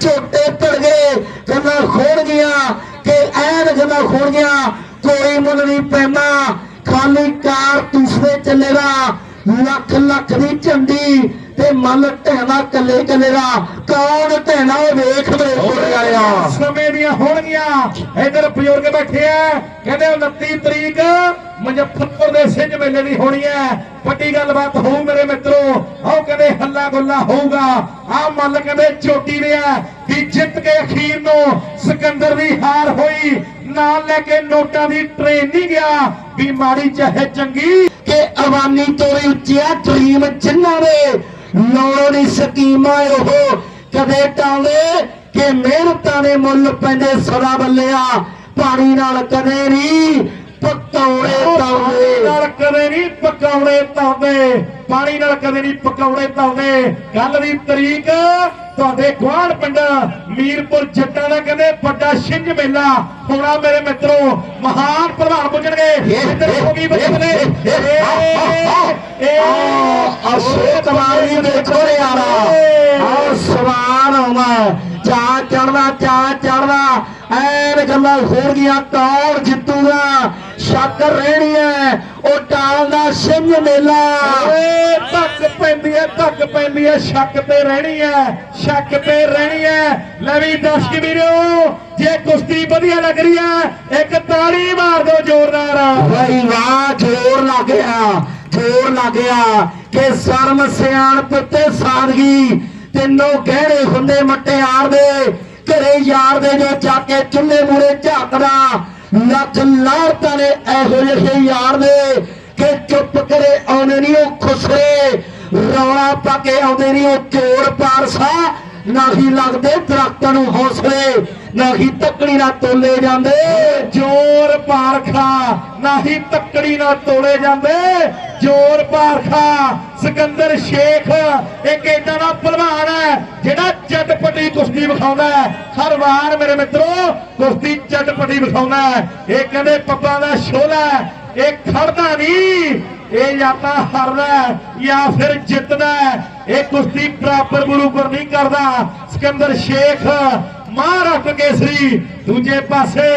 ਝੋਟੇ ਧੜ ਗਏ ਗੱਲਾਂ ਖੋੜ ਗਈਆਂ ਕਿ ਐਨ ਗੱਲਾਂ ਖੋੜ ਗਈਆਂ ਕੋਈ ਮੁੱਲ ਨਹੀਂ ਪੈਂਦਾ। ਖਾਲੀ ਕਾਰ ਤੂਸਰੇ ਚੱਲੇਗਾ। ਲੱਖ ਲੱਖ ਦੀ ਝੰਡੀ ਤੇ ਮੱਲ ਢਹਿਣਾ ਕੱਲੇ ਕੱਲੇ ਦਾ। ਕੌਣ ਢਹਿਣਾ ਵੇਖ ਕੋਲ ਵਾਲਿਆ ਸਮੇਂ ਦੀਆਂ ਹੋਣਗੀਆਂ। ਇਧਰ ਬਜ਼ੁਰਗ ਬੈਠੇ ਆ ਕਹਿੰਦੇ 29 ਤਰੀਕ ਮੁਜ਼ੱਫਰਪੁਰ ਦੇ ਸਿੰਘ ਮੇਲੇ ਦੀ ਹੋਣੀ ਹੈ ਵੱਡੀ ਗੱਲਬਾਤ ਹੋਊ ਮੇਰੇ ਮਿੱਤਰੋ। ਆਓ ਕਹਿੰਦੇ ਹੱਲਾ ਗੁੱਲਾ ਹੋਊਗਾ। ਆ ਮੱਲ ਕਹਿੰਦੇ ਚੋਟੀ ਨੇ ਆ ਵੀ ਜਿੱਤ ਕੇ ਅਖੀਰ ਨੂੰ ਸਿਕੰਦਰ ਦੀ ਹਾਰ ਹੋਈ। ਨਾਲ ਲੈ ਕੇ ਨੋਟਾਂ ਦੀ ਟ੍ਰੇਨ ਨਹੀਂ ਗਿਆ ਵੀ ਮਾੜੀ ਚਾਹੇ ਚੰਗੀ ਅਵਾਨੀ ਤੋਂ ਵੀ ਉੱਚਿਆ ਡ੍ਰੀਮ ਜਿਨ੍ਹਾਂ ਦੇ ਲੋੜੋਂ ਦੀ ਸਕੀਮਾਂ ਉਹ। ਕਦੇ ਟਾਲੇ ਕਿ ਮਿਹਨਤਾਂ ਦੇ ਮੁੱਲ ਪੈਂਦੇ ਸਦਾ ਬੱਲਿਆ। ਪਾਣੀ ਨਾਲ ਕਦੇ ਨਹੀਂ। ਪਕੌੜੇ ਪਾਣੀ ਤਾਉਂਦੇ ਨਾਲ ਕਦੇ ਨਹੀਂ ਪਕੌੜੇ ਤਾਉਂਦੇ। ਪਾਣੀ ਨਾਲ ਕਦੇ ਨਹੀਂ ਪਕੌੜੇ ਤਾਉਂਦੇ। ਗੱਲ ਦੀ ਤਰੀਕ ਤੁਹਾਡੇ ਗੁਆਂਢ ਪਿੰਡ ਮੀਰਪੁਰ ਜੱਟਾਂ ਦਾ ਕਹਿੰਦੇ ਵੱਡਾ ਛਿੰਝ ਮੇਲਾ। ਹੋਣਾ ਮੇਰੇ ਮਿੱਤਰੋ ਮਹਾਨ ਪ੍ਰਧਾਨ ਪੁੱਜਣਗੇ। ਇੱਧਰ ਹੋ ਗਈ ਬੱਚੇ ਨੇ। ਅਸ਼ੋਕ ਕੁਮਾਰੀ ਦੇਖੋ ਯਾਰਾ ਆਹ ਸਵਾਰ ਆਉਂਦਾ। ਚਾ ਚੜਦਾ ਚਾ ਚੜਦਾ। ਐਨ ਗੱਲਾਂ ਹੋ ਗਈਆਂ ਕੌਣ ਜਿੱਤੂਗਾ? ਸ਼ੱਕ ਰਹਿਣੀ ਹੈ ਉਹ ਟਾਲਦਾ ਸਿੰਘ ਮੇਲਾ। ਓਏ ਧੱਕ ਪੈਂਦੀ ਐ ਧੱਕ ਪੈਂਦੀ ਐ ਸ਼ੱਕ ਤੇ ਰਹਿਣੀ ਐ ਸ਼ੱਕ ਤੇ ਰਹਿਣੀ ਐ। ਲੈ ਵੀ ਦਰਸ਼ਕ ਵੀਰੋ ਜੇ ਕੁਸ਼ਤੀ ਵਧੀਆ ਲੱਗ ਰਹੀ ਐ ਇੱਕ ਤਾੜੀ ਮਾਰ ਦਿਓ ਜ਼ੋਰਦਾਰ। ਵਾਹ ਵਾਹ ਜੋਰ ਲੱਗ ਗਿਆ ਜੋਰ ਲੱਗ ਗਿਆ ਕਿ ਸ਼ਰਮ ਸਿਆਣਪ ਤੇ ਸਾਦਗੀ ਤਿੰਨੋਂ ਗਹਿਣੇ ਹੁੰਦੇ ਮਟਿਆਰ ਦੇ ਘਰੇ ਯਾਰ ਦੇ ਜੋ ਜਾ ਕੇ ਚੁੱਲ੍ਹੇ ਮੂਰੇ ਝਾਕਦਾ ਲੱਖ ਲਾਹਤਾਂ ਨੇ ਇਹੋ ਜਿਹੇ ਯਾਰ ਦੇ ਕਿ ਚੁੱਪ ਕਰੇ ਆਉਂਦੇ ਨਹੀਂ ਉਹ ਖੁਸਰੇ। ਰੌਲਾ ਪਾ ਕੇ ਆਉਂਦੇ ਨਹੀਂ ਉਹ ਚੋਰ ਪਾਰਸਾ। ਨਾ ਹੀ ਲੱਗਦੇ ਦਰਖਤਾਂ ਨੂੰ ਹੌਸਲੇ। ਨਾ ਹੀ ਤੱਕੜੀ ਨਾਲ ਤੋਲੇ ਜਾਂਦੇ। ਜੋਰ ਪਾਰਖਾ ਨਹੀਂ ਤੱਕੜੀ ਨਾਲ ਤੋਲੇ ਜਾਂਦੇ। ਜੋਰ ਪਾਰਖਾ, ਸਿਕੰਦਰ ਸ਼ੇਖ, ਇੱਕ ਏਦਾਂ ਦਾ ਪਹਿਲਵਾਨ ਹੈ, ਜਿਹੜਾ ਚਟਪਟੀ ਕੁਸ਼ਤੀ ਵਿਖਾਉਂਦਾ ਹੈ। ਹਰ ਵਾਰ ਮੇਰੇ ਮਿੱਤਰੋ, ਕੁਸ਼ਤੀ ਚਟਪਟੀ ਵਿਖਾਉਂਦਾ ਹੈ। ਇਹ ਕਹਿੰਦੇ ਪੱਪਾਂ ਦਾ ਸ਼ੋਲਾ ਹੈ, ਇਹ ਖੜਦਾ ਨਹੀਂ, ਇਹ ਜਾਂ ਤਾਂ ਹਾਰਦਾ ਜਾਂ ਫਿਰ ਜਿੱਤਦਾ ਇਹ ਕੁਸ਼ਤੀ ਬਰਾਬਰ ਬਰੂਬਰ ਨਹੀਂ ਕਰਦਾ। ਸਿਕੰਦਰ ਸ਼ੇਖ ਮਹਾਰਾਸ਼ਟਰ ਕੇਸਰੀ ਦੂਜੇ ਪਾਸੇ